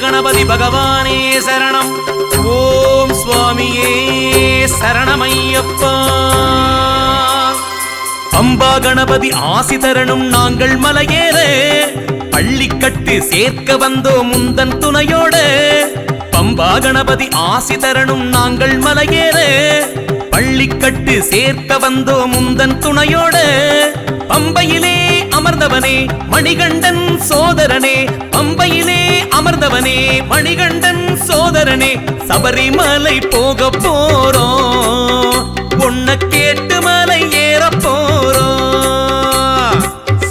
கணபதி பகவானே சரணம். ஓம் சுவாமியே சரணமையப்பா. அம்பா கணபதி ஆசி தரணும் நாங்கள் மலையேற. பள்ளிக்கட்டு சேர்க்க வந்தோம் முந்தன் துணையோட. பம்பா கணபதி ஆசி தரணும் நாங்கள் மலையேற. பள்ளிக்கட்டு சேர்க்க வந்தோம் முந்தன் துணையோட. பம்பையிலே அமர்ந்தவனே மணிகண்டன் சோதரனே பம்பையிலே அமர்ந்தவனே மணிகண்டன் சோதரனே சபரிமலை போக போறோம். உன்னை கேட்டு மலை ஏற போறோம்.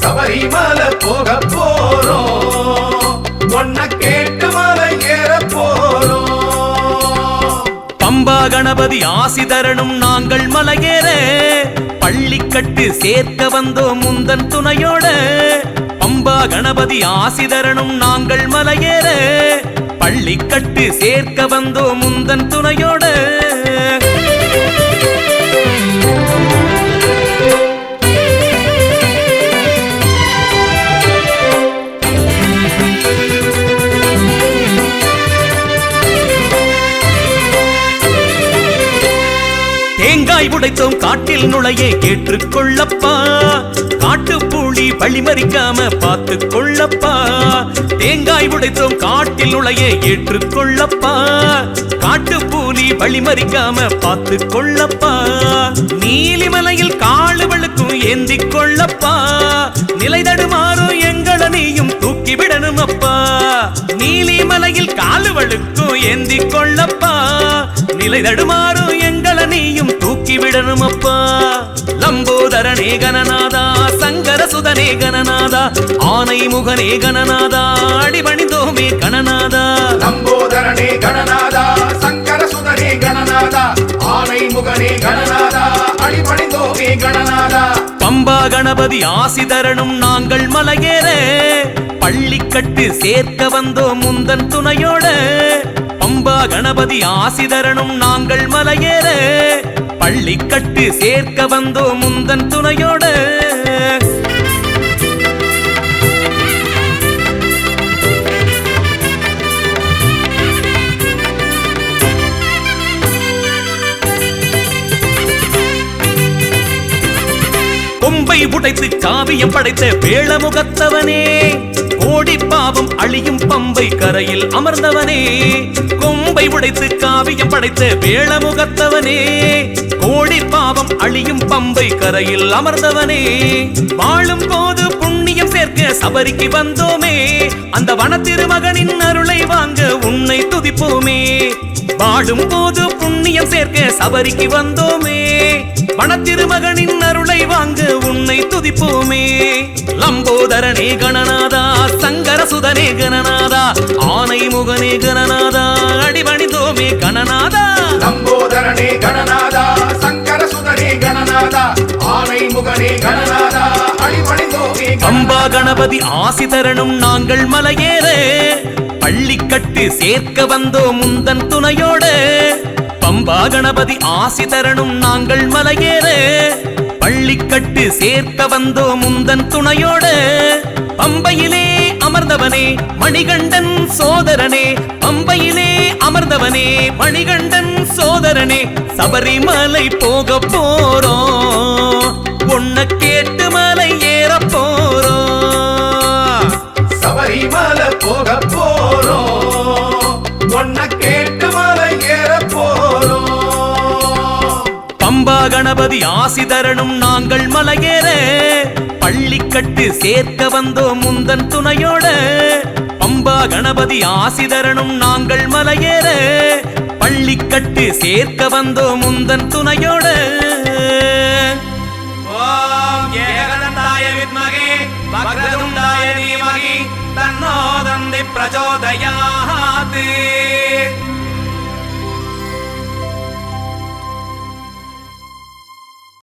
சபரிமலை போக போறோம். ஒன்ன கேட்டு மலை ஏற போறோம். பம்பா கணபதி ஆசி தரணும் நாங்கள் மலையேற பள்ளிக்கட்டு சேர்க்க வந்தோம் முந்தன் துணையோட. பம்பா கணபதி ஆசிதரனும் நாங்கள் மலையேற பள்ளிக்கட்டு சேர்க்க வந்தோம் முந்தன் துணையோட. தேங்காய் உடைத்தோம் காட்டில் நுழைய ஏற்றுக்கொள்ளப்பா பழி மறிக்காம பார்த்து கொள்ளப்பா தேங்காய் உடைத்தோம் காட்டில் நுழைய ஏற்றுக்கொள்ளப்பா. காட்டு பூலி வழிமறிக்காம பார்த்து கொள்ளப்பா நீலிமலையில் காலுவளுக்கும் ஏந்தி கொள்ளப்பா நிலை தடுமாறும் எங்களை நீயும் தூக்கி விடணும் அப்பா நீலிமலையில் காலுவளுக்கும் ஏந்தி கொள்ளப்பா நிலை தடுமாறும் எங்களை நீயும் தூக்கி விடணும் அப்பா லம்போதரனே கணனா சங்கர சுதனே கணநாதா ஆனை முகனே கணநாதா அடிபணிந்தோமே கணநாதா. லம்போதரனே கணநாதா சங்கர சுதனே கணநாதா ஆனை முகனே கணநாதா அடிபணிந்தோமே கணநாதா. பம்பா கணபதி ஆசி தரணும் நாங்கள் மலையேற பள்ளிக்கட்டு சேர்க்க வந்தோம் முந்தன் துணையோட. பம்பா கணபதி ஆசி தரணும் நாங்கள் மலையேற பள்ளிக்கட்டு சேர்க்க வந்தோம் முந்தன் துணையோட. படைத்து காவியம் படைத்த வேளமுகத்தவனே. கோடி பாவம் அழியும் பம்பை கரையில் அமர்ந்தவனே. கொம்பை உடைத்து காவியம் படைத்த வேளமுகத்தவனே. கோடி பாவம் அழியும் பம்பை கரையில் அமர்ந்தவனே. வாழும் போது புண்ணியம் சேர்க்க சபரிக்கு வந்தோமே. அந்த வனத்திருமகனின் அருளை வாங்க உன்னை துதிப்போமே. வாழும் போது புண்ணியம் சேர்க்க சபரிக்கு வந்தோமே. வனத்திருமகனின் அருளை வாங்க உன்னை துதிப்போமே. லம்போதரனே கணநாதா சங்கர சுதனே கணநாதா ஆனை முகனே கணநாதா அடிபணிந்தோமே கணநாதா. லம்போதரனே கணநாதா சங்கர சுதனே கணநாதா ஆனை முகனே கணநாதா அடிபணிந்தோமே அம்பா கணபதி ஆசி தரணும் நாங்கள் மலையேற. பள்ளிக்கட்டு சேர்க்க வந்தோம் முந்தன் துணையோட. அம்பா கணபதி ஆசி தரணும் நாங்கள் மலையேற. பள்ளிக்கட்டு சேர்க்க வந்தோம் முந்தன் துணையோட. பம்பையிலே அமர்ந்தவனே மணிகண்டன் சோதரனே. பம்பையிலே அமர்ந்தவனே மணிகண்டன் சோதரனே. சபரிமலை போக போறோம். உன்னை கேட்டு மலை பம்பா ஆசி தரணும் நாங்கள் மலையேற. பள்ளிக்கட்டு சேர்க்க வந்தோம் முந்தன் துணையோட. பம்பா கணபதி ஆசி தரணும் நாங்கள் மலையேற. பள்ளிக்கட்டு சேர்க்க வந்தோம் முந்தன் துணையோட. ஓம் பிரச்சோதயாத்